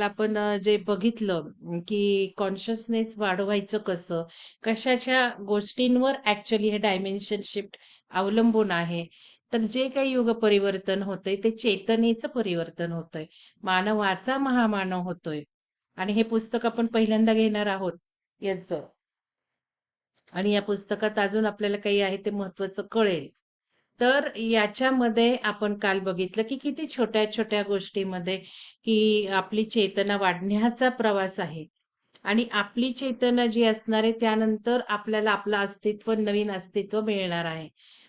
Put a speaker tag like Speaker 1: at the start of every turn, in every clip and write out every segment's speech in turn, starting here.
Speaker 1: काल आपण जे बघितलं की कॉन्शियसनेस वाढवायचं कसं? कशाच्या गोष्टींवर ऍक्च्युली हे डायमेन्शन शिफ्ट अवलंबून आहे. तर जे काही युग परिवर्तन होतंय ते चेतनेचं परिवर्तन होतंय. मानवाचा महामानव होतोय आणि हे पुस्तक आपण पहिल्यांदा घेणार आहोत याचं. आणि या पुस्तकात अजून आपल्याला काही आहे ते महत्त्वाचं कळेल. तर याच्यामध्ये आपण काल बघितलं, की किती छोट्या-छोट्या गोष्टीमध्ये, की आपली चेतना वाढण्याचा प्रवास आहे. आणि आपली चेतना जी असणार आहे त्यानंतर आपल्याला आपलं अस्तित्व, नवीन अस्तित्व मिळणार आहे.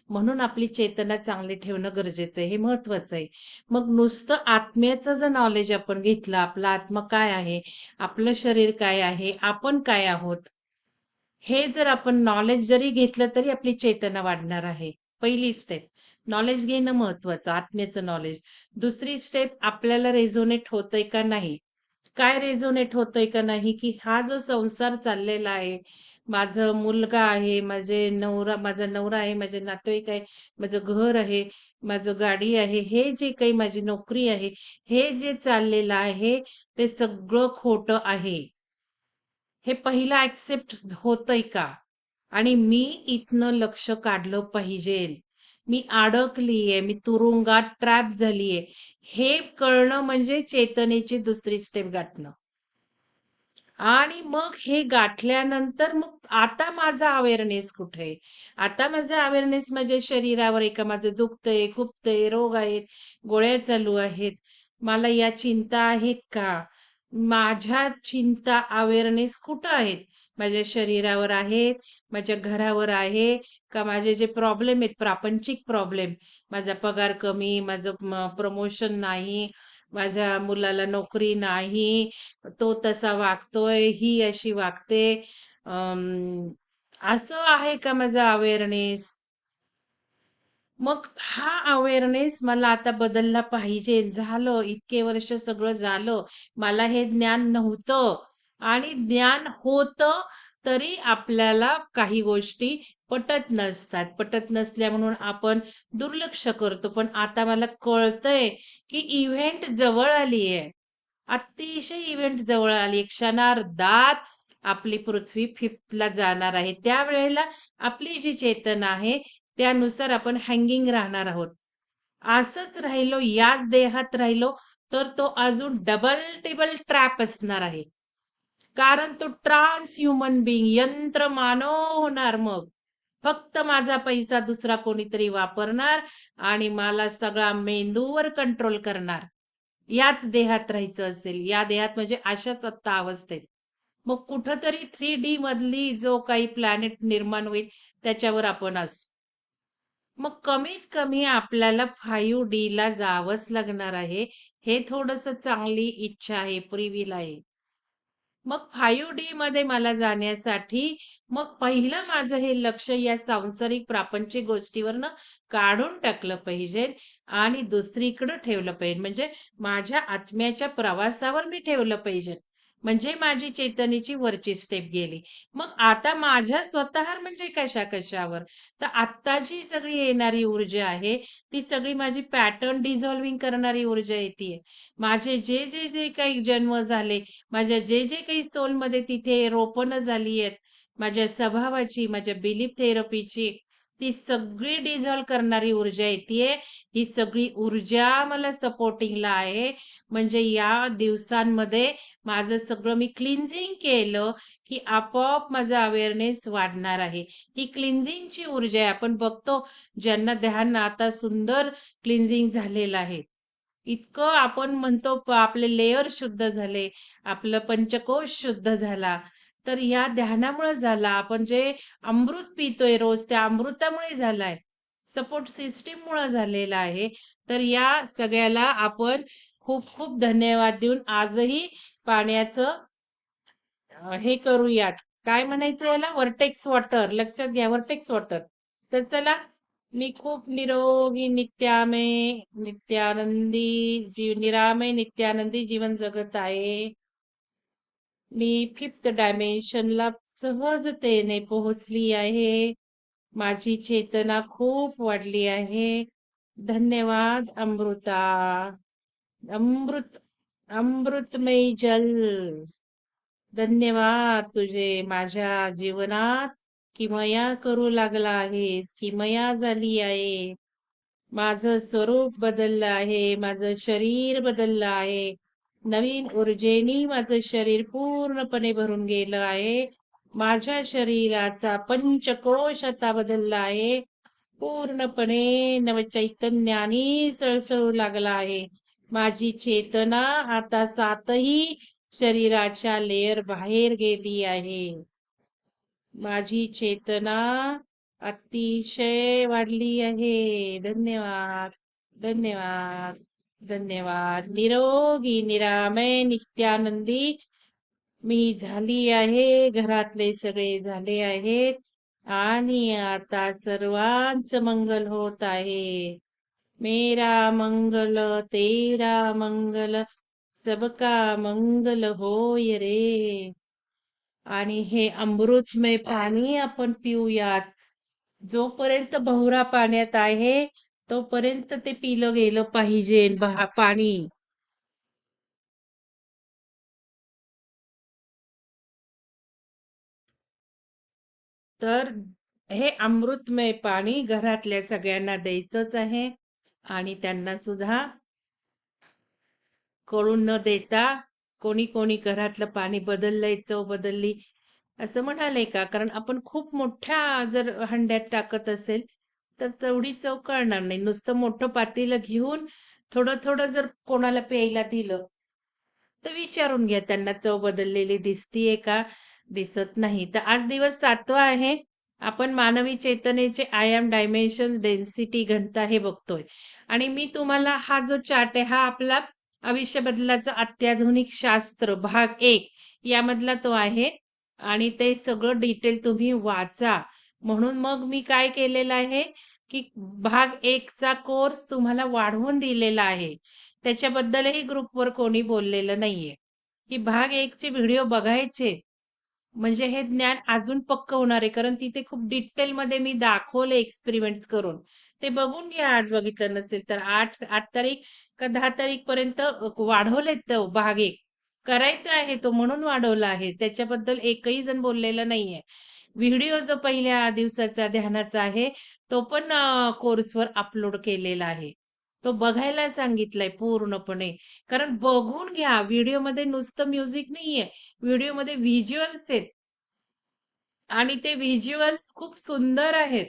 Speaker 1: म्हणून आपली चेतना चांगली ठेवणं गरजेचं आहे. हे महत्त्वाचं आहे. मग नुसतं आत्म्याचं जर नॉलेज आपण घेतलं, आपला आत्मा काय आहे? आपलं शरीर काय आहे? आपण काय आहोत? हे जर आपण नॉलेज जरी घेतलं तरी आपली चेतना वाढणार आहे. पहिली स्टेप. नॉलेज घेणं महत्वाचं आत्म्याचं नॉलेज. दुसरी स्टेप आपल्याला रेझोनेट होतंय का नाही? काय रेझोनेट होतंय का नाही, की हा जो संसार चाललेला आहे, माझं मुलगा आहे, माझे नवरा माझा नवरा आहे, माझे नातेवाईक आहे, माझं घर आहे, माझं गाडी आहे, हे जे काही माझी नोकरी आहे, हे जे चाललेलं आहे, ते सगळं खोटं आहे. हे पहिलं ऍक्सेप्ट होतंय का? आणि मी इथनं लक्ष काढलं पाहिजे मी अडकलीये, मी तुरुंगात ट्रॅप झालीये. हे कळणं म्हणजे चेतनेची दुसरी स्टेप गाठणं. आणि मग हे गाठल्यानंतर मग आता माझा अवेअरनेस कुठे आहे? आता माझा अवेअरनेस माझ्या शरीरावर एका माझं दुखतंय, खुपतंय, रोग आहेत, गोळ्या चालू आहेत. मला या चिंता आहेत का? माझ्या चिंता, अवेअरनेस कुठं आहेत? माझ्या शरीरावर आहेत, माझ्या घरावर आहे का माझे जे प्रॉब्लेम आहेत, प्रापंचिक प्रॉब्लेम, माझा पगार कमी, माझं प्रमोशन नाही, माझ्या मुलाला नोकरी नाही, तो तसा वागतोय, ही अशी वागते. अं, असं आहे का माझा अवेअरनेस? मग हा अवेअरनेस मला आता बदलला पाहिजे. झालं, इतके वर्ष सगळं झालं. मला हे ज्ञान नव्हतं आणि ज्ञान होतं, तरी आपल्याला काही गोष्टी पटत नसतात. पटत नसल्या म्हणून आपण दुर्लक्ष करतो. पण आता मला कळतंय, की इव्हेंट जवळ आली आहे. अतिशय इव्हेंट जवळ आली क्षणार्धात आपली पृथ्वी फिफ्थला जाणार आहे. त्यावेळेला आपली जी चेतना आहे, त्यानुसार आपण हँगिंग राहणार आहोत. असंच राहिलो, याच देहात राहिलो, तर तो अजून डबल टेबल ट्रॅप असणार आहे. कारण तो ट्रान्स ह्युमन बिंग यंत्र मानव होणार मग. फक्त माझा पैसा दुसरा कोणीतरी वापरणार आणि मला सगळा मेंदूवर कंट्रोल करणार. याच देहात राहायचं असेल, या देहात म्हणजे अशाच आत्ता अवस्थेत. मग कुठंतरी थ्री डी मधली जो काही प्लॅनेट निर्माण होईल, त्याच्यावर आपण असू. मग कमीत कमी आपल्याला फाईव्ह डी ला जावंच लागणार आहे. हे थोडस चांगली इच्छा आहे, प्रिव्हिल आहे. मग 5D मध्ये मला जाण्यासाठी मग पहिलं माझं हे लक्ष या सांसारिक प्रापंचिक गोष्टीवरनं काढून टाकलं पाहिजे आणि दुसरीकडं ठेवलं पाहिजे. म्हणजे माझ्या आत्म्याच्या प्रवासावर मी ठेवलं पाहिजे. म्हणजे माझी चेतनेची वरची स्टेप गेली. मग आता माझ्या स्वतः म्हणजे कशा-कशावर? तर आत्ताची सगळी येणारी ऊर्जा आहे, ती सगळी माझी पॅटर्न डिझॉल्विंग करणारी ऊर्जा येते माझे जे, जे, जे काही जन्म झाले, माझ्या जे, जे काही सोलमध्ये तिथे रोपणं झाली आहेत, माझ्या स्वभावाची, माझ्या बिलीफ थेरपीची, ती सगळी डिझॉल्व करणारी ऊर्जा येते ही सगळी ऊर्जा मला सपोर्टिंगला आहे. म्हणजे या दिवसांमध्ये माझं सगळं मी क्लिन्झिंग केलं, की आपोआप माझा अवेअरनेस वाढणार आहे. ही क्लिन्झिंगची ऊर्जा आहे. आपण बघतो ज्यांना ध्यान आता सुंदर क्लिन्झिंग झालेलं आहे. इतकं आपण म्हणतो आपले लेयर शुद्ध झाले, आपलं पंचकोश शुद्ध झाला. तर या ध्यानामुळे झाला. आपण जे अमृत पितोय रोज, त्या अमृतामुळे झालाय. सपोर्ट सिस्टीममुळे झालेला आहे. तर या सगळ्याला आपण खूप-खूप धन्यवाद देऊन आजही पाण्याचं हे करूयात. काय म्हणायचं याला? Vertex water. लक्षात घ्या वर्टेक्स वॉटर. तर चला, मी खूप निरोगी, नित्यामय, नित्यानंदी, जीव निरामय, नित्यानंदी जीवन जगत आहे. मी फिफ्थ डायमेन्शनला सहजतेने पोहोचली आहे. माझी चेतना खूप वाढली आहे. धन्यवाद अमृता. अमृत अमृतमयी जल धन्यवाद तुझे माझ्या जीवनात किमया करू लागला आहेस किमया झाली आहे माझं स्वरूप बदललं आहे माझं शरीर बदललं आहे नवीन ऊर्जेनी माझं शरीर पूर्णपणे भरून गेलं आहे. माझ्या शरीराचा पंचकोश आता बदलला आहे. पूर्णपणे नवचैतन्याने सळसळू लागला आहे. माझी चेतना आता सातही शरीराच्या लेअर बाहेर गेली आहे. माझी चेतना अतिशय वाढली आहे. धन्यवाद. धन्यवाद. धन्यवाद. निरोगी निरामय नित्यानंदी. मी झाली आहे घरातले सगळे झाले आहेत. आणि आता सर्वांचं मंगल होत आहे. मेरा मंगल तेरा मंगल सबका मंगल होय रे. आणि हे अमृतमय पाणी आपण पिऊयात. जोपर्यंत भवरा पाण्यात आहे तोपर्यंत ते पिलं गेलं पाहिजे पाणी. तर हे अमृतमय पाणी घरातल्या सगळ्यांना द्यायचंच आहे आणि त्यांना सुद्धा कळून न देता कोणी कोणी घरातलं पाणी बदललंय चव बदलली. असं म्हणाले का? कारण आपण खूप मोठ्या जर हंड्यात टाकत असेल तर तेवढी चव कळणार नाही. नुसतं मोठं पातेलं घेऊन थोडं थोडं जर कोणाला प्यायला दिलं तर विचारून घ्या त्यांना चव बदललेली दिसतीये का? दिसत नाही. तर आज दिवस सातवा आहे. आपण मानवी चेतनेचे आयाम डायमेन्शन डेन्सिटी घनता हे बघतोय. आणि मी तुम्हाला हा जो चार्ट आहे हा आपला आयुष्य बदलाचं अत्याधुनिक शास्त्र भाग एक यामधला तो आहे. आणि ते सगळं डिटेल तुम्ही वाचा. म्हणून मग मी काय केलेलं आहे? की भाग एकचा कोर्स तुम्हाला वाढवून दिलेला आहे. त्याच्याबद्दलही ग्रुपवर कोणी बोललेलं नाहीये. की भाग एकचे व्हिडिओ बघायचे. म्हणजे हे ज्ञान अजून पक्क होणार आहे. कारण तिथे खूप डिटेल मध्ये मी दाखवले एक्सपेरिमेंट्स करून. ते बघून घ्या आज बघितलं नसेल तर आठ आठ तारीख का दहा तारीख पर्यंत वाढवलेत तो भाग एक. करायचा आहे तो म्हणून वाढवला आहे. त्याच्याबद्दल एकही जण बोललेला नाहीये. व्हिडिओ जो पहिल्या दिवसाचा ध्यानाचा आहे तो पण कोर्सवर अपलोड केलेला आहे. तो बघायला सांगितलाय पूर्णपणे. कारण बघून घ्या व्हिडिओमध्ये नुसतं म्युझिक नाहीये. व्हिडिओमध्ये व्हिज्युअल्स आहेत. आणि ते व्हिज्युअल्स खूप सुंदर आहेत.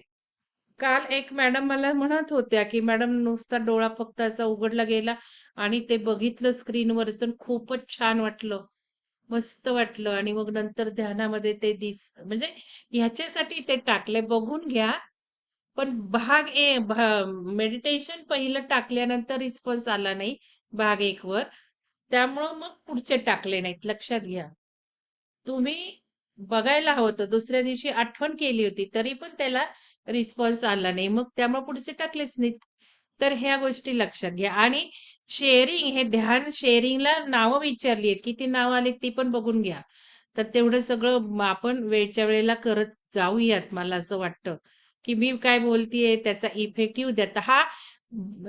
Speaker 1: काल एक मॅडम मला म्हणत होत्या की मॅडम नुसता डोळा फक्त असा उघडला गेला आणि ते बघितलं स्क्रीनवरच खूपच छान वाटलं. मस्त वाटलं. आणि मग नंतर ध्यानामध्ये ते दिस म्हणजे ह्याच्यासाठी ते टाकले बघून घ्या. पण भाग ए मेडिटेशन पहिलं टाकल्यानंतर रिस्पॉन्स आला नाही भाग एक वर त्यामुळं मग पुढचे टाकले नाहीत. लक्षात घ्या. तुम्ही बघायला हवं दुसऱ्या दिवशी आठवण केली होती तरी पण त्याला रिस्पॉन्स आला नाही. मग त्यामुळे पुढचे टाकलेच नाहीत. तर ह्या गोष्टी लक्षात घ्या. आणि शेअरिंग हे ध्यान शेअरिंगला नावं विचारली आहेत. किती नावं आली ती पण बघून घ्या. तर तेवढं सगळं आपण वेळच्या वेळेला करत जाऊयात मला असं वाटतं. की मी काय बोलतीये त्याचा इफेक्ट येऊ द्या. हा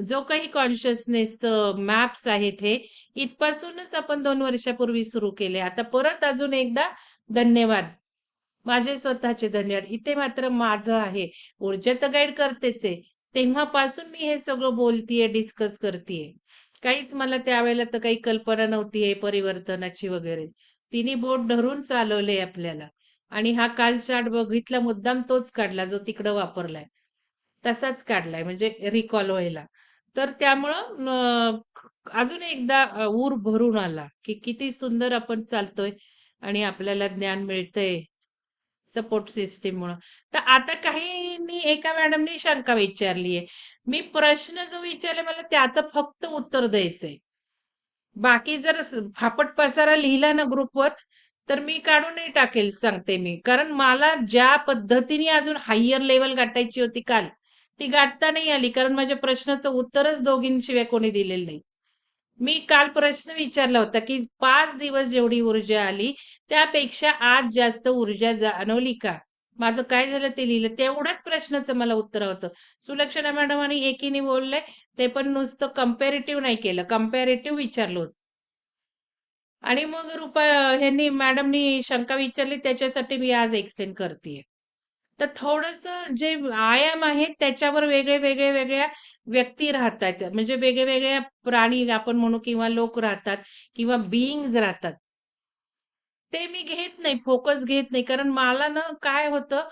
Speaker 1: जो काही कॉन्शियसनेस मॅप्स आहेत हे इथपासूनच आपण दोन वर्षापूर्वी सुरू केले. आता परत अजून एकदा धन्यवाद. माझे स्वतःचे धन्यवाद. इथे मात्र माझं आहे. ऊर्जा तर गाईड करतेच आहे. तेव्हापासून मी हे सगळं बोलतीये डिस्कस करतेय. काहीच मला त्यावेळेला तर काही कल्पना नव्हती हे परिवर्तनाची वगैरे. तिने बोट धरून चालवले आपल्याला. आणि हा काल चार्ट बघितला मुद्दाम तोच काढला जो तिकडं वापरलाय. तसाच काढलाय म्हणजे रिकॉल व्हायला. तर त्यामुळं अजून एकदा ऊर भरून आला की किती सुंदर आपण चालतोय आणि आपल्याला ज्ञान मिळतंय. सपोर्ट सिस्टीम मुळे. तर आता काही एका मॅडमनी शंका विचारली आहे मी प्रश्न जो विचारले मला त्याचं फक्त उत्तर द्यायचंय. बाकी जर फापट पसारा लिहिला ना ग्रुपवर तर मी काढूनही टाकेल सांगते मी. कारण मला ज्या पद्धतीने अजून हायर लेवल गाठायची होती काल ती गाठता नाही आली. कारण माझ्या प्रश्नाचं उत्तरच दोघींशिवाय कोणी दिलेलं नाही. मी काल प्रश्न विचारला होता की पाच दिवस जेवढी ऊर्जा आली त्यापेक्षा आज जास्त ऊर्जा जाणवली का? माझं काय झालं ते लिहिलं? तेवढ्याच प्रश्नाचं मला उत्तर होतं. सुलक्षणा मॅडम आणि एकीने बोलले ते पण नुसतं कम्पॅरेटिव्ह नाही केलं कम्पॅरेटिव्ह विचारलं होतं. आणि मग रुपा ह्यांनी मॅडमनी शंका विचारली त्याच्यासाठी मी आज एक्सटेंड करते तर थोडस जे आयाम आहेत त्याच्यावर वेगळे, वेगळे, वेगळ्या व्यक्ती राहतात. म्हणजे वेगळे वेगळ्या प्राणी आपण म्हणू किंवा लोक राहतात किंवा बीइंग्ज राहतात. ते मी घेत नाही, फोकस घेत नाही. कारण मला ना काय होतं,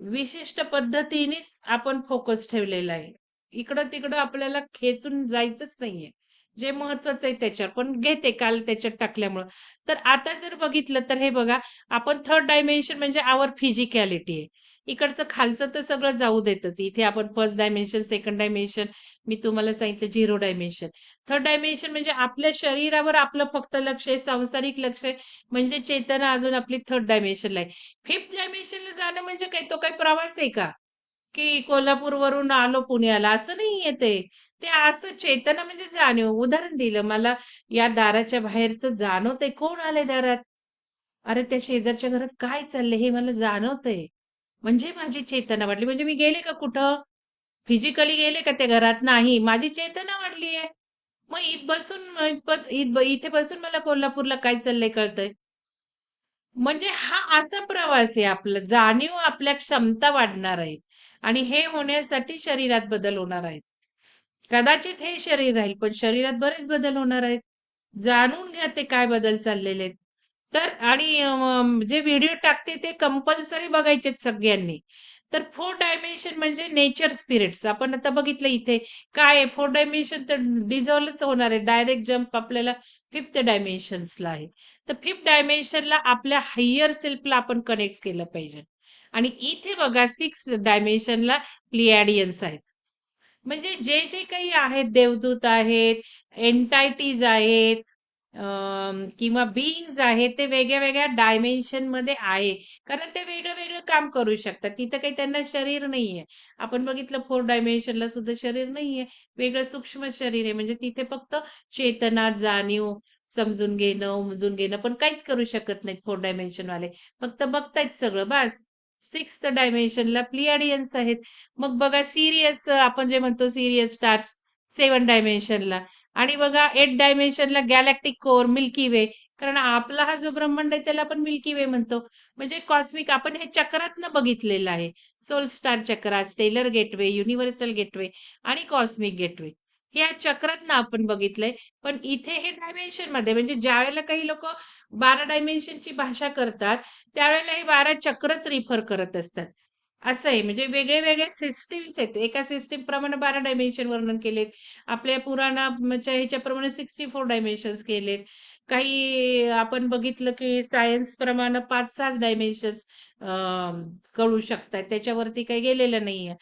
Speaker 1: विशिष्ट पद्धतीनेच आपण फोकस ठेवलेला आहे. इकडं-तिकडं आपल्याला खेचून जायचंच नाहीये. जे महत्वाचं आहे त्याच्यावर. पण घेते काल त्याच्यात टाकल्यामुळं. तर आता जर बघितलं तर हे बघा, आपण थर्ड डायमेन्शन म्हणजे आवर फिजिकॅलिटी आहे. इकडचं खालचं तर सगळं जाऊ देतच. इथे आपण फर्स्ट डायमेन्शन, सेकंड डायमेन्शन, मी तुम्हाला सांगितलं झिरो डायमेन्शन. थर्ड डायमेन्शन म्हणजे आपल्या शरीरावर आपलं फक्त लक्ष आहे, सांसारिक लक्ष आहे. म्हणजे चेतना अजून आपली थर्ड डायमेन्शनला आहे. फिफ्थ डायमेन्शनला जाणं म्हणजे काय तो काही प्रवास आहे का? की कोल्हापूरवरून आलो पुण्याला असं नाही येते ते असं चेतना म्हणजे जाणीव. उदाहरण दिलं मला या दाराच्या बाहेरचं जाणवतंय कोण आलंय दारात? अरे त्या शेजारच्या घरात काय चाललंय हे मला जाणवतंय. म्हणजे माझी चेतना वाढली. म्हणजे मी गेले का कुठं? फिजिकली गेले का त्या घरात? नाही. माझी चेतना वाढली आहे. मग इथ बसून इथे बसून मला कोल्हापूरला काय चाललंय कळतंय. म्हणजे हा असा प्रवास आहे आपला. जाणीव आपल्या क्षमता वाढणार आहेत आणि हे होण्यासाठी शरीरात बदल होणार आहेत. कदाचित हे शरीर राहील, पण शरीरात बरेच बदल होणार आहेत. जाणून घ्या ते काय बदल चाललेले आहेत. तर आणि जे व्हिडिओ टाकते ते कंपल्सरी बघायचेत सगळ्यांनी. तर फोर डायमेन्शन म्हणजे नेचर स्पिरिट्स. आपण आता बघितलं इथे काय आहे फोर्थ डायमेन्शन तर डिझॉल्वच होणार आहे. डायरेक्ट जंप आपल्याला फिफ्थ डायमेन्शन्सला आहे. तर फिफ्थ डायमेन्शनला आपल्या हायर सेल्फला आपण कनेक्ट केलं पाहिजे. आणि इथे बघा सिक्स डायमेन्शनला प्लियाडियन्स आहेत. म्हणजे जे, जे काही आहेत देवदूत आहेत, एन्टायटीज आहेत किंवा बीइंग्ज आहेत ते वेगळ्या-वेगळ्या डायमेन्शनमध्ये आहे. कारण ते वेगळं-वेगळं काम करू शकतात. तिथं काही त्यांना शरीर नाहीये. आपण बघितलं फोर डायमेन्शनला सुद्धा शरीर नाहीये. वेगळं सूक्ष्म शरीर आहे. म्हणजे तिथे फक्त चेतना, जाणीव, समजून घेणं, उमजून घेणं, पण काहीच करू शकत नाहीत डायमेंशन वाले फक्त बघतायत सगळं बस सिक्स्थ डायमेन्शनला प्लियाडियन्स आहेत. मग बघा सिरियस आपण जे म्हणतो सिरियस स्टार्स सेवन डायमेन्शनला आणि बघा एट डायमेन्शनला गॅलॅक्टिक कोर, मिल्की वे. कारण आपला हा जो ब्रह्मांड आहे त्याला आपण मिल्की वे म्हणतो. म्हणजे कॉस्मिक आपण हे चक्रातनं बघितलेलं आहे. Soul star chakra, stellar gateway, universal gateway आणि कॉस्मिक गेटवे. या चक्रातनं आपण बघितलंय. पण इथे हे डायमेन्शनमध्ये म्हणजे ज्यावेळेला काही लोक बारा डायमेन्शनची भाषा करतात, त्यावेळेला हे 12 चक्रच रिफर करत असतात. असं आहे म्हणजे वेगळे-वेगळे सिस्टीम्स आहेत. एका सिस्टीम प्रमाणे बारा डायमेन्शन वर्णन केलेत. आपल्या पुराणाच्या म्हणजे ह्याच्याप्रमाणे 64 डायमेन्शन्स केलेत. काही आपण बघितलं की सायन्सप्रमाणे 5-6च डायमेन्शन्स कळू शकतात. त्याच्यावरती काही गेलेलं नाहीये.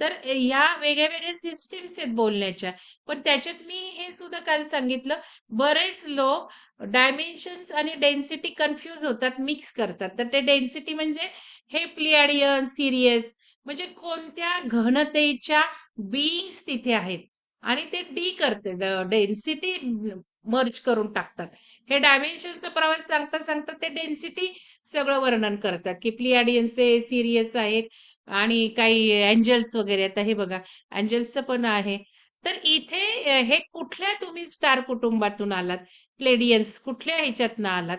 Speaker 1: तर ह्या वेगळ्या-वेगळ्या सिस्टीम्स आहेत बोलण्याच्या. पण त्याच्यात मी हे सुद्धा काल सांगितलं, बरेच लोक डायमेन्शन्स आणि डेन्सिटी कन्फ्यूज होतात, मिक्स करतात. तर ते डेन्सिटी म्हणजे हे प्लियाडियन, सिरियस म्हणजे कोणत्या घनतेच्या बीइंग्स तिथे आहेत आणि ते डी करते डेन्सिटी मर्ज करून टाकतात. हे डायमेन्शनचा प्रवास सांगता-सांगता ते डेन्सिटी सगळं वर्णन करतात, की प्लियाडियन्स आहे, सिरियस आहेत आणि काही अँजल्स वगैरे. आता हे बघा अँजल्सचं पण आहे. तर इथे हे कुठल्या तुम्ही स्टार कुटुंबातून आलात, प्लेडियन्स कुठल्या ह्याच्यातनं आलात,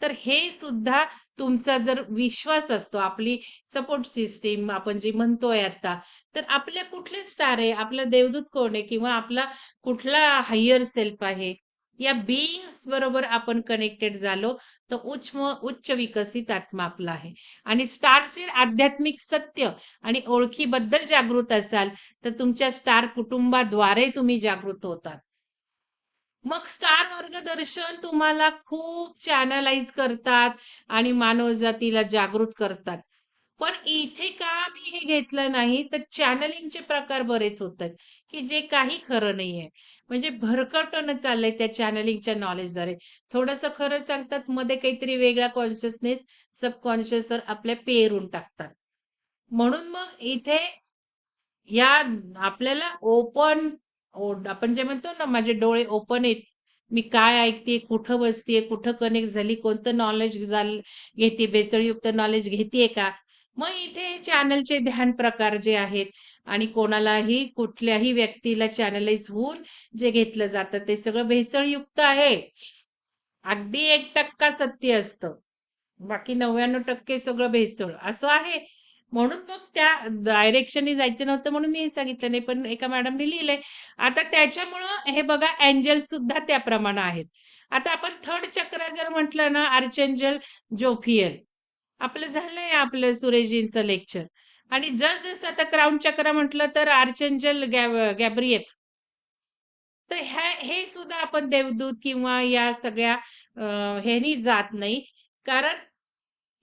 Speaker 1: तर हे सुद्धा तुमचा जर विश्वास असतो, आपली सपोर्ट सिस्टीम आपण जी म्हणतोय आता, तर आपल्या कुठले स्टार आहे, आपला देवदूत कोण आहे किंवा आपला कुठला हायर सेल्फ आहे, या बिईंग्स बरोबर आपण कनेक्टेड झालो, तर उच्च उच्च विकसित आत्मा आपला आहे. आणि स्टारचे आध्यात्मिक सत्य आणि ओळखीबद्दल जागृत असाल, तर तुमच्या स्टार कुटुंबाद्वारे तुम्ही जागृत होतात. मग स्टार मार्गदर्शन तुम्हाला खूप चॅनलाइज करतात आणि मानवजातीला जागृत करतात. पण इथे का मी हे घेतलं नाही, तर चॅनलिंगचे प्रकार बरेच होतात, की जे काही खरं नाहीये. म्हणजे भरकटवणं चाललंय त्या चॅनलिंगच्या नॉलेजद्वारे. थोडंसं खरं सांगतात, मध्ये काहीतरी वेगळा कॉन्शियसनेस सबकॉन्शियसवर आपल्या पेरून टाकतात. म्हणून मग इथे या आपल्याला ओपन आपण जे म्हणतो ना, माझे डोळे ओपन आहेत. मी काय ऐकते, कुठं बसतेय, कुठं कनेक्ट झाली, कोणतं नॉलेज घेते, भेसळयुक्त नॉलेज घेते का? मग इथे चॅनलचे ध्यान प्रकार जे आहेत आणि कोणालाही कुठल्याही व्यक्तीला चॅनलाइज होऊन जे घेतलं जातं ते सगळं भेसळयुक्त आहे. अगदी एक टक्का सत्य असतं. बाकी 99% सगळं भेसळ असं आहे. म्हणून मग त्या डायरेक्शनने जायचं नव्हतं म्हणून मी सांगितलं नाही. पण एका मॅडमनी लिहिलंय. आता त्याच्यामुळं हे बघा एंजल सुद्धा त्याप्रमाणे आहेत. आता आपण थर्ड चक्र जर म्हटलं ना आर्चेंजल जोफियल. आपलं झालंय आपलं सुरेशजींचं लेक्चर आणि जस जसं आता क्राउन चक्र म्हटलं तर आर्चेंजल गॅब तर ह्या हे सुद्धा आपण देवदूत किंवा या सगळ्या ह्यानी जात नाही. कारण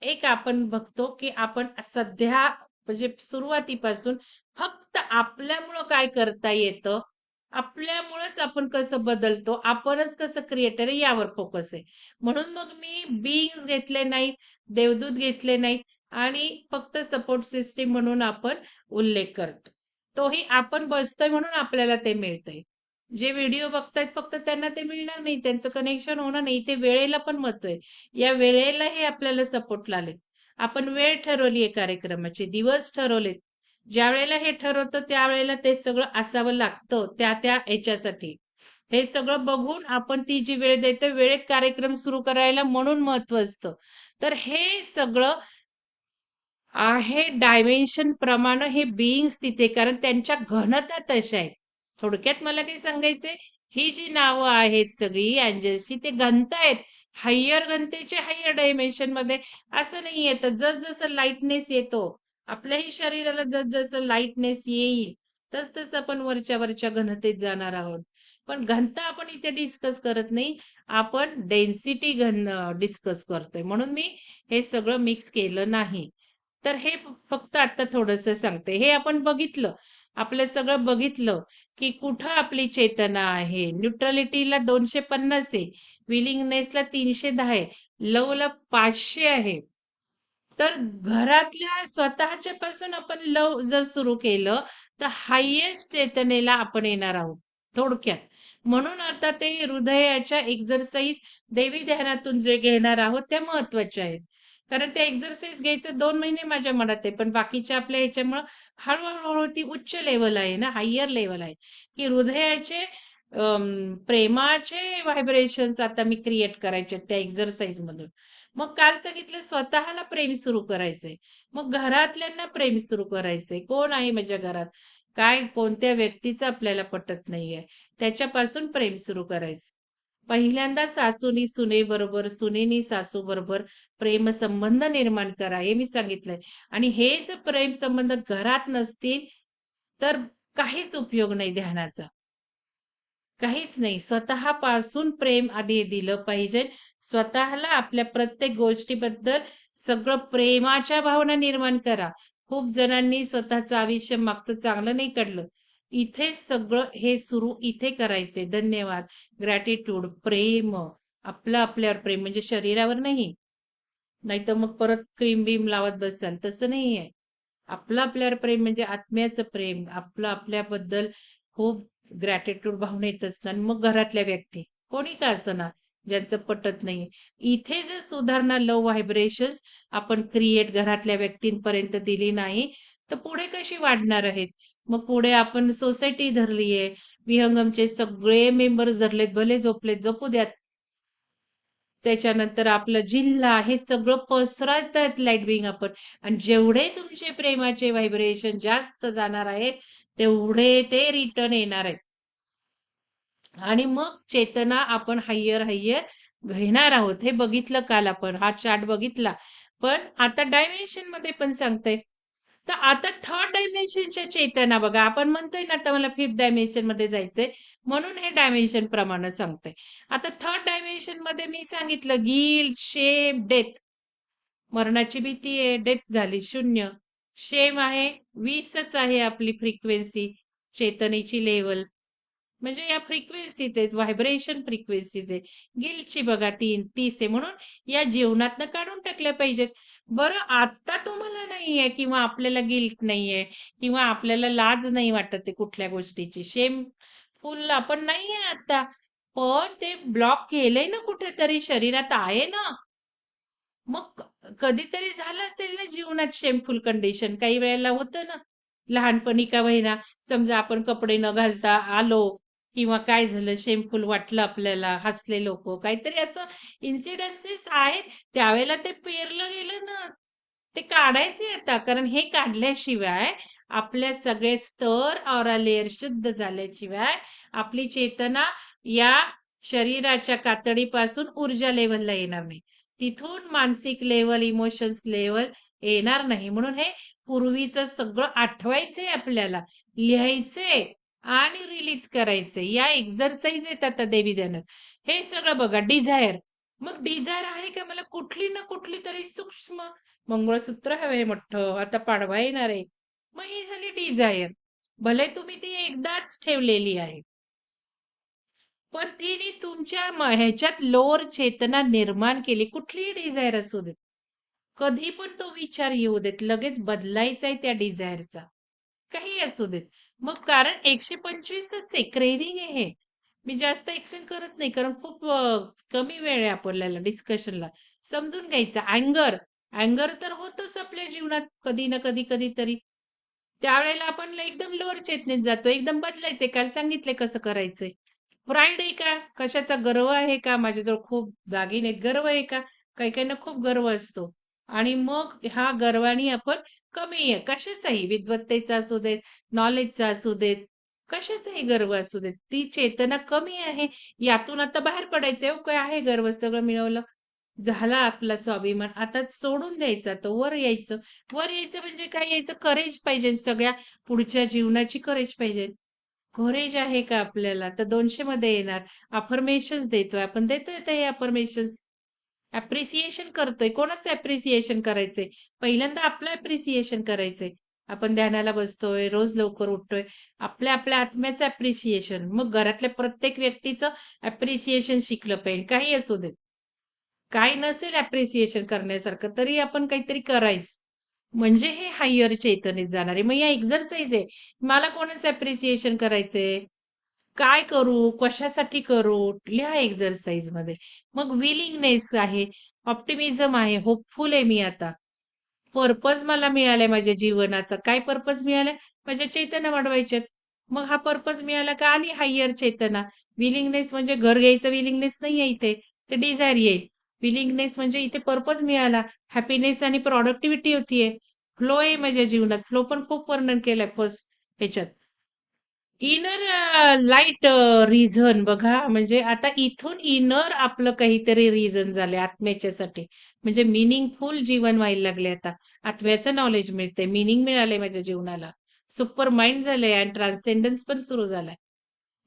Speaker 1: एक आपण बघतो, की आपण सध्या म्हणजे सुरुवातीपासून फक्त आपल्यामुळं काय करता येतं, आपल्यामुळेच आपण कसं बदलतो, आपणच कसं क्रिएटर आहे यावर फोकस आहे. म्हणून मग मी बीइंग्स घेतले नाहीत, देवदूत घेतले नाहीत आणि फक्त सपोर्ट सिस्टीम म्हणून आपण उल्लेख करतो. तोही आपण बसतोय म्हणून आपल्याला ते मिळतंय. जे व्हिडिओ बघतायत फक्त त्यांना ते मिळणार नाही. त्यांचं कनेक्शन होणार नाही. ते वेळेला पण महत्त्व आहे. या वेळेलाही आपल्याला सपोर्ट आलेत. आपण वेळ ठरवली आहे कार्यक्रमाचे दिवस ठरवलेत. ज्यावेळेला हे ठरवतं त्यावेळेला ते सगळं असावं लागतं त्या-त्या याच्यासाठी हे सगळं बघून आपण ती जी वेळ देतो वेळेत कार्यक्रम सुरू करायला म्हणून महत्त्व असतं. तर हे सगळं आहे डायमेन्शन प्रमाणे हे बिईंग्स तिथे कारण त्यांच्या घनता तशा आहेत. थोडक्यात मला काय सांगायचंय, ही जी नावं आहेत सगळी एंजल्सची ते घनता आहेत. हायर घनतेचे हायर डायमेन्शनमध्ये असं नाहीये तर जसं लाईटनेस येतो, आपल्याही शरीराला जसं लाईटनेस येईल, तस तस आपण वरच्या-वरच्या घनतेत जाणार आहोत. पण घनता आपण इथे डिस्कस करत नाही. आपण डेन्सिटी घन डिस्कस करतोय. म्हणून मी हे सगळं मिक्स केलं नाही. तर हे फक्त आता थोडस सांगते. हे आपण बघितलं. आपलं सगळं बघितलं, की कुठं आपली चेतना आहे. न्यूट्रॅलिटीला 250 आहे. विलिंगनेसला 310 आहे. लवला पाचशे आहे. तर घरातल्या स्वतःच्या पासून आपण लव जर सुरू केलं, तर हायेस्ट चेतनेला आपण येणार आहोत, थोडक्यात. म्हणून आता ते हृदयाच्या एक्झरसाइज देवी ध्यानातून जे घेणार आहोत, त्या महत्त्वाच्या आहेत. कारण ते एक्सरसाइज घ्यायचं दोन महिने माझ्या मनात आहे. पण बाकीच्या आपल्या ह्याच्यामुळं हळूहळू हळू ती उच्च लेवल आहे ना, हायर लेवल आहे, की हृदयाचे प्रेमाचे व्हायब्रेशन्स आता मी क्रिएट करायचे त्या एक्सरसाइजमधून. मग काल सांगितलं स्वतःला प्रेम सुरू करायचंय. मग घरातल्यांना प्रेम सुरू करायचंय. कोण आहे माझ्या घरात? काय कोणत्या व्यक्तीचं आपल्याला पटत नाहीये. त्याच्यापासून प्रेम सुरू करायचं. पहिल्यांदा सासूनी सुनेबरोबर, सुनेनी सासूबरोबर प्रेमसंबंध निर्माण करा, हे मी सांगितलंय. आणि हे प्रेम प्रेमसंबंध घरात नसतील, तर काहीच उपयोग नाही ध्यानाचा. काहीच नाही. स्वतःपासून प्रेम आधी दिलं पाहिजे. स्वतःला आपल्या प्रत्येक गोष्टीबद्दल सगळं प्रेमाच्या भावना निर्माण करा. खूप जणांनी स्वतःचं आयुष्य मागचं चांगलं नाही काढलं. इथे सगळं हे सुरू इथे करायचे धन्यवाद, ग्रॅटिट्यूड, प्रेम. आपलं आपल्यावर प्रेम म्हणजे शरीरावर नाही. नाहीतर मग परत क्रीम-बीम लावत बसाल, तसं नाहीये. आपलं आपल्यावर प्रेम म्हणजे आत्म्याचं प्रेम. आपलं आपल्याबद्दल खूप ग्रॅटिट्यूड भावना येत असतात. मग घरातल्या व्यक्ती, कोणी का असणार ज्यांचं पटत नाही. इथे जर सुधारणा लो व्हायब्रेशन आपण क्रिएट घरातल्या व्यक्तींपर्यंत दिली नाही, तर पुढे कशी वाढणार आहेत? मग पुढे आपण सोसायटी धरलीये विहंगमचे सगळे मेंबर्स धरलेत, भले झोपलेत, झोपू द्यात. त्याच्यानंतर आपला जिल्हा हे सगळं पसरवतायत लाइट बिंग आपण आणि जेवढे तुमचे प्रेमाचे व्हायब्रेशन जास्त जाणार आहेत, तेवढे ते रिटर्न येणार आहेत. आणि मग चेतना आपण हायर, हायर घेणार आहोत. हे बघितलं काल आपण. हा चार्ट बघितला. पण आता डायमेन्शनमध्ये पण सांगते. तर आता थर्ड डायमेन्शनच्या चेतना बघा. आपण म्हणतोय ना, आता मला फिफ्थ डायमेन्शनमध्ये जायचंय. म्हणून हे डायमेन्शन प्रमाणे सांगते. आता थर्ड डायमेन्शनमध्ये मी सांगितलं गिल शेम, डेथ. मरणाची भीती आहे, डेथ झाली शून्य. शेम आहे 20च आहे आपली फ्रिक्वेन्सी, चेतनेची लेवल म्हणजे या फ्रिक्वेन्सीज आहेत, व्हायब्रेशन फ्रिक्वेन्सीज आहे. गिल्डची बघा 3 30 आहे. म्हणून या जीवनातनं काढून टाकल्या पाहिजेत. बरं आता तुम्हाला नाहीये किंवा आपल्याला गिल्ट नाहीये किंवा आपल्याला लाज नाही वाटत आहे कुठल्या गोष्टीची. शेम फुल आपण नाहीये आता. पण ते ब्लॉक केलंय ना कुठेतरी शरीरात आहे ना. मग कधीतरी झालं असेल ना जीवनात शेमफुल कंडिशन. काही वेळेला होतं ना, लहानपणी का महिना समजा आपण कपडे न घालता आलो किंवा काय झालं शेमफुल वाटलं आपल्याला, हसले लोक काहीतरी असं इन्सिडन्सेस आहेत. त्यावेळेला ते पेरलं गेलं ना, ते काढायचे आता. कारण हे काढल्याशिवाय आपले सगळे स्तर, ऑरा लेअर शुद्ध झाल्याशिवाय आपली चेतना या शरीराच्या कातडीपासून ऊर्जा लेवलला येणार नाही. तिथून मानसिक लेवल इमोशन्स लेवल येणार नाही. म्हणून हे पूर्वीचं सगळं आठवायचंय आपल्याला, लिहायचंय आणि रिलीज करायचंय. या एक्झरसाईज येतात आता देवी ध्यानात. हे सगळं बघा डिझायर. मग डिझायर आहे का मला कुठली ना कुठली तरी सूक्ष्म मंगळसूत्र हवंय मोठं, आता पाडवा येणार आहे. मग ही झाली डिझायर. भले तुम्ही ती एकदाच ठेवलेली आहे. पण तिने तुमच्या ह्याच्यात लोअर चेतना निर्माण केली. कुठलीही डिझायर असू देत. कधी पण तो विचार येऊ देत. लगेच बदलायचा आहे त्या डिझायरचा. काही असू देत. मग कारण 125च आहे. क्रेव्हिंग आहे हे. मी जास्त एक्सप्लेन करत नाही. कारण खूप कमी वेळ आहे आपल्याला डिस्कशनला. समजून घ्यायचं. अँगर, अँगर तर होतोच आपल्या जीवनात कधी ना कधी, कधीतरी. त्यावेळेला आपण एकदम लोअर चेतनेत जातो. एकदम बदलायचंय. काल सांगितलंय कसं करायचंय. प्राईड आहे का? कशाचा गर्व आहे का? माझ्याजवळ खूप दागिने गर्व आहे का? काही-काहींना खूप गर्व असतो. आणि मग ह्या गर्वाने आपण कमी आहे. कशाचाही विद्वत्तेचा असू देत, नॉलेजचा असू देत, कशाचाही गर्व असू देत. ती चेतना कमी आहे. यातून आता बाहेर पडायचं हो काय आहे गर्व सगळं मिळवलं. झाला आपला स्वाभिमान. आता सोडून द्यायचा तो. वर यायचं. वर यायचं म्हणजे काय यायचं? करेज पाहिजे. सगळ्या पुढच्या जीवनाची करेज पाहिजे. करेज आहे का आपल्याला? तर दोनशे मध्ये येणार. अफर्मेशन्स देतोय. आपण देतोय ते हे अफर्मेशन्स. ऍप्रिसिएशन करतोय. कोणाचं ॲप्रिसिएशन करायचंय? पहिल्यांदा आपलं ॲप्रिसिएशन करायचंय. आपण ध्यानाला बसतोय, रोज लवकर उठतोय. आपल्या आपल्या आत्म्याचं ॲप्रिसिएशन. मग घरातल्या प्रत्येक व्यक्तीचं ॲप्रिसिएशन शिकलं पाहिजे. काही असू देत. काही नसेल ॲप्रिसिएशन करण्यासारखं तरी आपण काहीतरी करायचं. म्हणजे हे हायर चेतनेत जाणारे मग या एक्झरसाइज आहे. मला कोणाचं ॲप्रिसिएशन करायचंय? काय करू? कशासाठी करू? लिहा एक्सरसाइजमध्ये. मग विलिंगनेस आहे, ऑप्टिमिझम आहे, होपफुल आहे मी आता. पर्पज मला मिळालाय माझ्या जीवनाचा. काय पर्पज मिळालाय? माझ्या चेतना वाढवायच्यात. मग हा पर्पज मिळाला का आली हायर चेतना. विलिंगनेस म्हणजे घर घ्यायचं विलिंगनेस नाहीये इथे. ते डिझायर येईल. विलिंगनेस म्हणजे इथे पर्पज मिळाला. हॅपीनेस आणि प्रॉडक्टिव्हिटी होतीये. फ्लो आहे माझ्या जीवनात. फ्लो पण खूप वर्णन केलंय फर्स्ट ह्याच्यात. इनर लाइट रिझन बघा, म्हणजे आता इथून इनर आपलं काहीतरी रिझन झालंय आत्म्याच्यासाठी. म्हणजे मिनिंगफुल जीवन व्हायला लागले आता. आत्म्याचं नॉलेज मिळते मिनिंग मिळालंय माझ्या जीवनाला. सुपर माइंड झालंय आणि ट्रान्सेंडन्स पण सुरू झालाय.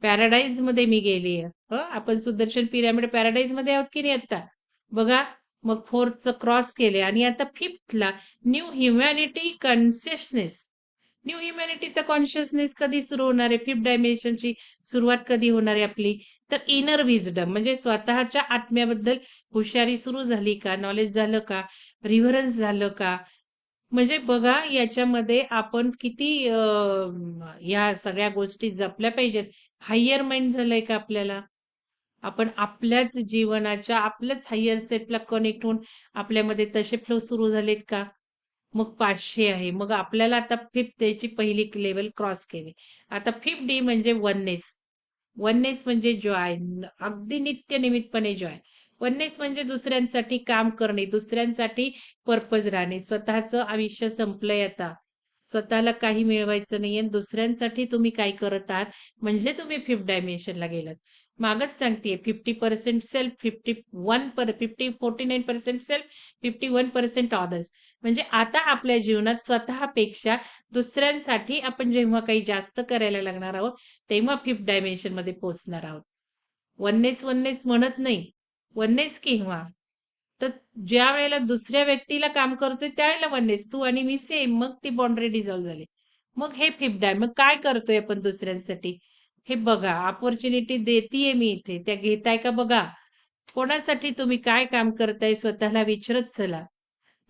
Speaker 1: पॅराडाईजमध्ये मी गेली आहे आपण सुदर्शन पिरॅमिड पॅराडाईजमध्ये आहोत की नाही आता बघा, मग 4थचं क्रॉस केले आणि आता फिफ्थला न्यू ह्युमॅनिटी कॉन्शियसनेस. न्यू ह्युमॅनिटीचा कॉन्शियसनेस कधी सुरू होणार आहे? फिफ्थ डायमेन्शनची सुरुवात कधी होणार आहे आपली? तर इनर विजडम म्हणजे स्वतःच्या आत्म्याबद्दल हुशारी सुरू झाली का? नॉलेज झालं का? रिव्हरन्स झालं का? म्हणजे बघा याच्यामध्ये आपण किती या सगळ्या गोष्टी जपल्या पाहिजेत. हायर माइंड झालंय का आपल्याला? आपण आपल्याच जीवनाच्या, आपल्याच हायर सेफला कनेक्ट होऊन आपल्यामध्ये तसे फ्लो सुरू झालेत का? मग पाचशे आहे. मग आपल्याला आता फिफ्थ त्याची पहिली लेवल क्रॉस केली. आता फिफ्थ डी म्हणजे वननेस. वननेस म्हणजे जॉय. अगदी नित्य निमित्तपणे जॉय. वननेस म्हणजे दुसऱ्यांसाठी काम करणे, दुसऱ्यांसाठी पर्पज राहणे. स्वतःचं आयुष्य संपलंय आता. स्वतःला काही मिळवायचं नाहीये आणि दुसऱ्यांसाठी तुम्ही काय करत आहात, म्हणजे तुम्ही फिफ्थ डायमेन्शनला गेलात. मागच सांगते fifty percent self, 51 per 50 49% self, fifty one percent others म्हणजे आता आपल्या जीवनात स्वतःपेक्षा दुसऱ्यांसाठी आपण जेव्हा काही जास्त करायला लागणार आहोत, तेव्हा फिफ्थ डायमेन्शनमध्ये पोहोचणार आहोत. वननेस, वननेस म्हणत नाही. वननेस केव्हा? तर ज्या वेळेला दुसऱ्या व्यक्तीला काम करतोय त्यावेळेला वननेस. तू आणि मी सेम. मग ती बाउंड्री डिझॉल्व्ह झाली. मग हे फिफ्थ डाय. मग काय करतोय आपण दुसऱ्यांसाठी? हे बघा, अपॉर्च्युनिटी देतीये मी इथे. त्या घेताय का बघा. कोणासाठी तुम्ही काय काम करताय स्वतःला विचारत चला.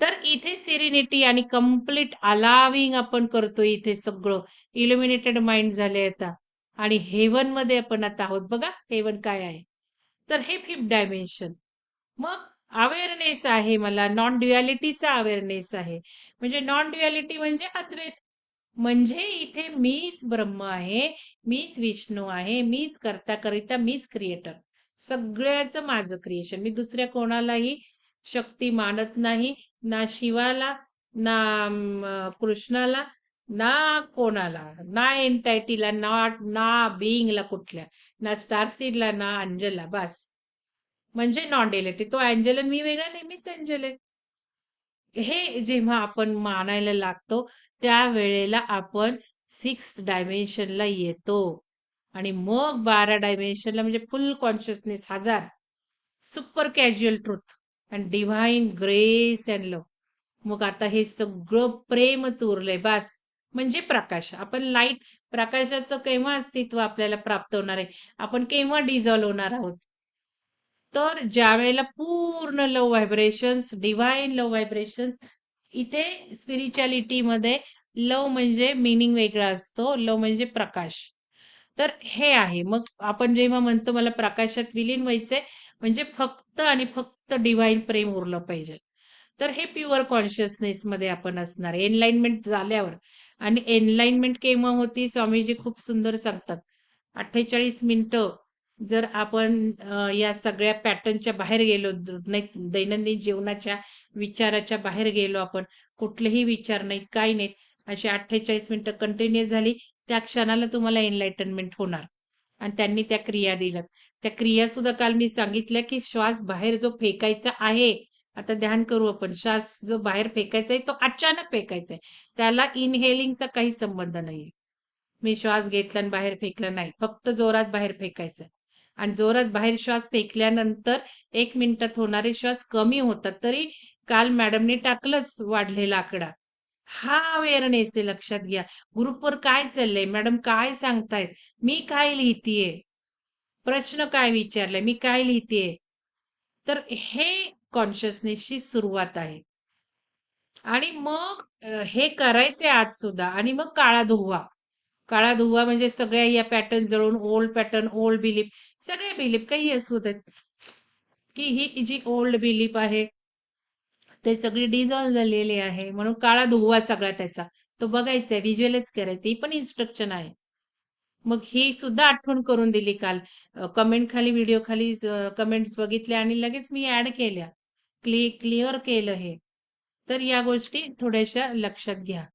Speaker 1: तर इथे सिरिनिटी आणि कंप्लीट अलाविंग आपण करतोय इथे सगळं. इल्युमिनेटेड माइंड झाले आता. आणि हेवनमध्ये आपण आता आहोत बघा. हेवन काय आहे? तर हे फिफ्थ डायमेन्शन. मग अवेअरनेस आहे मला. नॉन ड्युॲलिटीचा अवेअरनेस आहे. म्हणजे नॉन ड्युॲलिटी म्हणजे अद्वैत. म्हणजे इथे मीच ब्रह्म आहे, मीच विष्णू आहे, मीच करता करिता मीच क्रिएटर. सगळ्याचं माझं क्रिएशन. मी दुसऱ्या कोणालाही शक्ती मानत नाही. ना शिवाला, ना कृष्णाला, ना कोणाला, ना एन्टायटीला ना ना बिईंगला कुठल्या, ना स्टारसीडला, ना अंजलला बस. म्हणजे नॉन डेलेटी तो एंजल मी वेगळा नाही, मीच आहे. हे जेव्हा आपण मानायला लागतो, त्यावेळेला आपण सिक्स डायमेन्शनला येतो आणि मग 12 डायमेन्शनला म्हणजे फुल कॉन्शियसनेस हजार super casual truth and divine grace and love मग आता हे सगळं प्रेमच उरलंय बास. म्हणजे प्रकाश. आपण लाइट प्रकाशाचं केव्हा अस्तित्व आपल्याला प्राप्त होणार आहे? आपण केव्हा डिझॉल्व्ह होणार आहोत? तर ज्या वेळेला पूर्ण love vibrations, divine love vibrations इथे स्पिरिच्युअलिटीमध्ये लव म्हणजे मिनिंग वेगळा असतो. लव म्हणजे प्रकाश. तर हे आहे. मग आपण जेव्हा म्हणतो मला प्रकाशात विलीन व्हायचंय, म्हणजे फक्त आणि फक्त डिव्हाइन प्रेम उरलं पाहिजे. तर हे प्युअर कॉन्शियसनेस मध्ये आपण असणार एनलाइनमेंट झाल्यावर आणि एनलाइनमेंट केव्हा होती? स्वामीजी खूप सुंदर सांगतात. 48 मिनिटं जर आपण या सगळ्या पॅटर्नच्या बाहेर गेलो, दैनंदिन जीवनाच्या विचाराच्या बाहेर गेलो आपण, कुठलेही विचार नाहीत, काही नाहीत. अशी 48 मिनिटं कंटिन्युअस झाली, त्या क्षणाला तुम्हाला एनलाइटनमेंट होणार. आणि त्यांनी त्या क्रिया दिल्यात. त्या क्रिया सुद्धा काल मी सांगितल्या, की श्वास बाहेर जो फेकायचा आहे, आता ध्यान करू आपण. श्वास जो बाहेर फेकायचा आहे, तो अचानक फेकायचा आहे. त्याला इनहेलिंगचा काही संबंध नाहीये. मी श्वास घेतला आणि बाहेर फेकला नाही. फक्त जोरात बाहेर फेकायचा आणि जोरात बाहेर श्वास फेकल्यानंतर एक मिनिटात होणारे श्वास कमी होतात. तरी काल मॅडमने टाकलंच वाढलेला आकडा. हा अवेअरनेस आहे लक्षात घ्या. ग्रुपवर काय चाललंय? मॅडम काय सांगतायत? मी काय लिहितीये? प्रश्न काय विचारलाय? मी काय लिहितीये? तर हे कॉन्शियसनेसची सुरुवात आहे. आणि मग हे करायचे आज सुद्धा आणि मग काळा धुवा काळा धुव्वा म्हणजे सगळ्या या पॅटर्न जळून ओल्ड पॅटर्न, ओल्ड बिलीफ सगळे बिलीफ काही असू देत, की ही जी ओल्ड बिलीफ आहे, ते सगळी डिझॉल्व्ह झालेली आहे. म्हणून काळा धुव्वा सगळा त्याचा. तो बघायचा आहे, व्हिज्युअलच करायचं. ही पण इन्स्ट्रक्शन आहे. मग ही सुद्धा आठवण करून दिली काल. कमेंट खाली व्हिडिओ खाली कमेंट्स बघितल्या आणि लगेच मी ऍड केल्या. क्लि क्लिअर केलं हे. तर या गोष्टी थोड्याशा लक्षात घ्या.